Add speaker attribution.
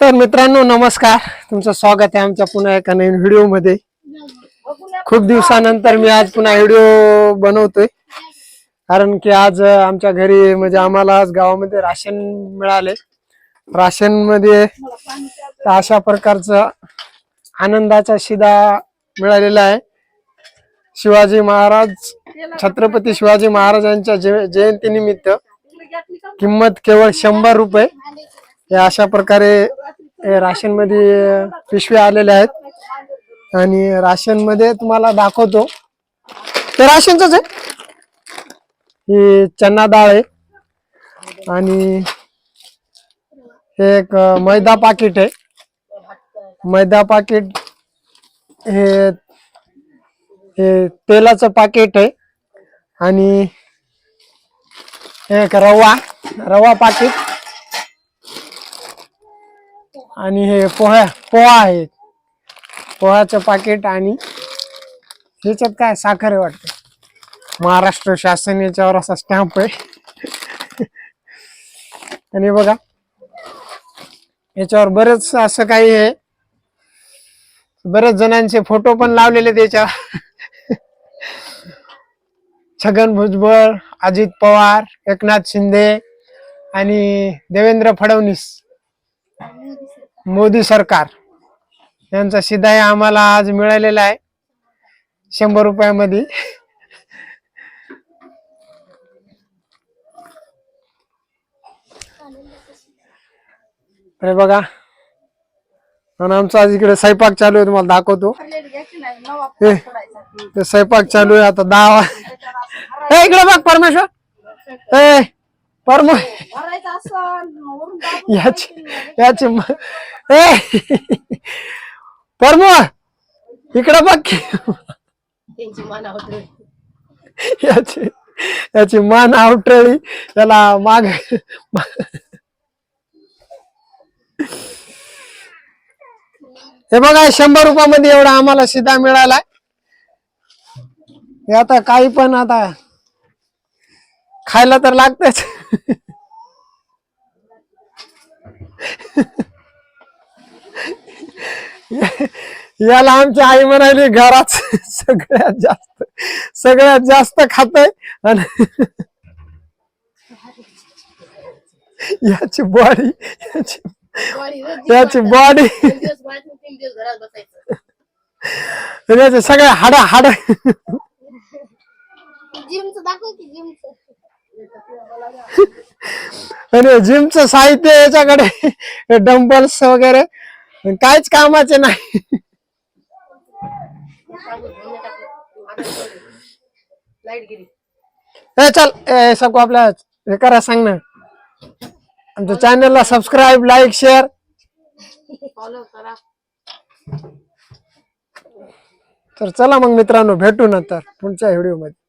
Speaker 1: तर मित्रांनो नमस्कार. तुमचं स्वागत आहे आमच्या पुन्हा एका नवीन व्हिडिओमध्ये खूप दिवसानंतर मी आज पुन्हा व्हिडिओ बनवतोय. कारण की आज आमच्या घरी म्हणजे आम्हाला आज गावामध्ये राशन मिळाले. राशनमध्ये अशा प्रकारचा आनंदाचा शिदा मिळालेला आहे. शिवाजी महाराज छत्रपती शिवाजी महाराजांच्या जय- जयंतीनिमित्त किंमत केवळ शंभर रुपये हे अशा प्रकारे राशनमध्ये पिशव्या आलेल्या आहेत. आणि राशनमध्ये तुम्हाला दाखवतो. ते राशनच आहे. ही चना डाळ आहे. आणि हे एक मैदा पाकिट आहे. मैदा पाकिट हे हे तेलाचं पाकिट आहे. आणि एक रवा रवा पाकिट. आणि हे पोहा पोहा आहे पोहाचं पाकिट आणि ह्याच्यात काय साखर आहे वाटतं? महाराष्ट्र शासन याच्यावर असा स्टॅम्प आहे. आणि बघा याच्यावर बरेच असं काही आहे. बरेच जणांचे फोटो पण लावलेले त्याच्यावर छगन भुजबळ अजित पवार एकनाथ शिंदे आणि देवेंद्र फडणवीस. मोदी सरकार. यांचा शिदाय आम्हाला आज मिळालेला आहे. शंभर रुपयामध्ये. हे बघा. आणि आमचा आज इकडे स्वयंपाक चालू आहे तुम्हाला दाखवतो. हे ते स्वयंपाक चालू आहे आता दहा ए, इकडे बघ परमेश्वर. ए परम याची याची ए! परम इकडे बघ की. याची याची मान आवटळी त्याला माग हे बघा शंभर रुपयामध्ये एवढा आम्हाला सीधा मिळालाय. हे आता काही पण आता खायला तर लागतेच. याला आमची आई म्हणाली घरात सगळ्यात जास्त सगळ्यात जास्त खातय आणि याची बॉडी याची याची बॉडी याचे सगळे हाड हाड. आणि जिमचं साहित्य याच्याकडे डंबल्स वगैरे काहीच कामाचे नाही. ए चल ए सबको आपल्या हे करा सांग ना. आमच्या चॅनलला सबस्क्राईब लाईक शेअर
Speaker 2: फॉलो करा.
Speaker 1: तर चला मग मित्रांनो भेटू नंतर पुढच्या व्हिडिओमध्ये.